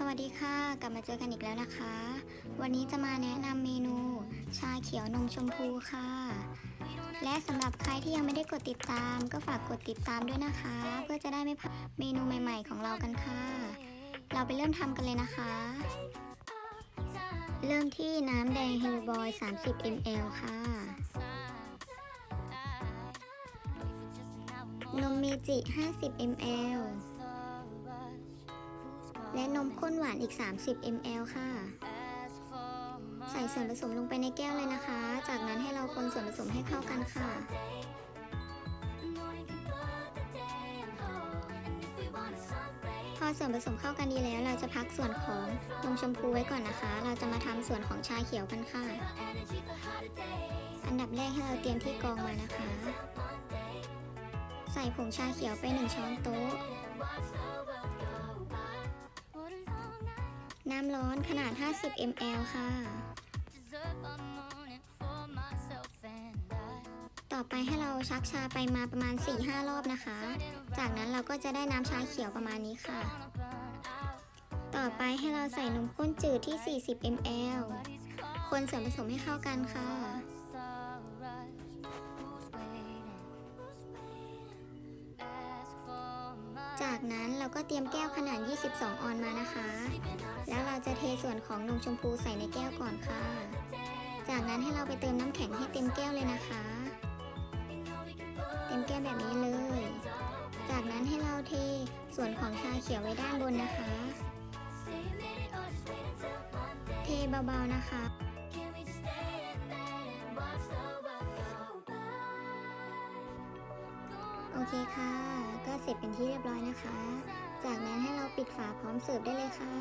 สวัสดีค่ะ กลับมาเจอกันอีกแล้วนะคะ วันนี้จะมาแนะนำเมนู ชาเขียวนมชมพูค่ะ และสำหรับใครที่ยังไม่ได้กดติดตาม ก็ฝากกดติดตามด้วยนะคะ เพื่อจะได้ไม่พลาดเมนูใหม่ ๆ ของเรากันค่ะ เราไปเริ่มทำกันเลยนะคะ เริ่มที่น้ำแดงเฮลบอย 30 ml ค่ะ นมเมจิ 50 ml และนมข้นหวานอีก 30 ml ค่ะ ใส่ส่วนผสมลงไปในแก้วเลยนะคะ จากนั้นให้เราคนส่วนผสมให้เข้ากันค่ะพอส่วนผสมเข้ากันดีแล้ว เราจะพักส่วนของนมชมพูไว้ก่อนนะคะ เราจะมาทำส่วนของชาเขียวกันค่ะ อันดับแรกให้เราเตรียมที่กรองมานะคะ ใส่ผงชาเขียวไป 1 ช้อนโต๊ะ น้ำร้อนขนาด 50 ml ค่ะ ต่อไปให้เราชักชาไปมาประมาณ 4-5 รอบนะคะ จากนั้นเราก็จะได้น้ำชาเขียวประมาณนี้ค่ะ ต่อไปให้เราใส่นมข้นจืดที่ 40 ml คนส่วนผสมให้เข้ากันค่ะ จากนั้นเราก็เตรียมแก้วขนาด 22 ออนมานะคะ แล้วเราจะเทส่วนของนมชมพูใส่ในแก้วก่อนค่ะ จากนั้นให้เราไปเติมน้ำแข็งให้เต็มแก้วเลยนะคะ เต็มแก้วแบบนี้เลย จากนั้นให้เราเทส่วนของชาเขียวไว้ด้านบนนะคะ เทเบาๆนะคะ เคค่ะ ก็เสร็จเป็นที่เรียบร้อยนะคะ จากนั้นให้เราปิดฝาพร้อมเสิร์ฟได้เลยค่ะ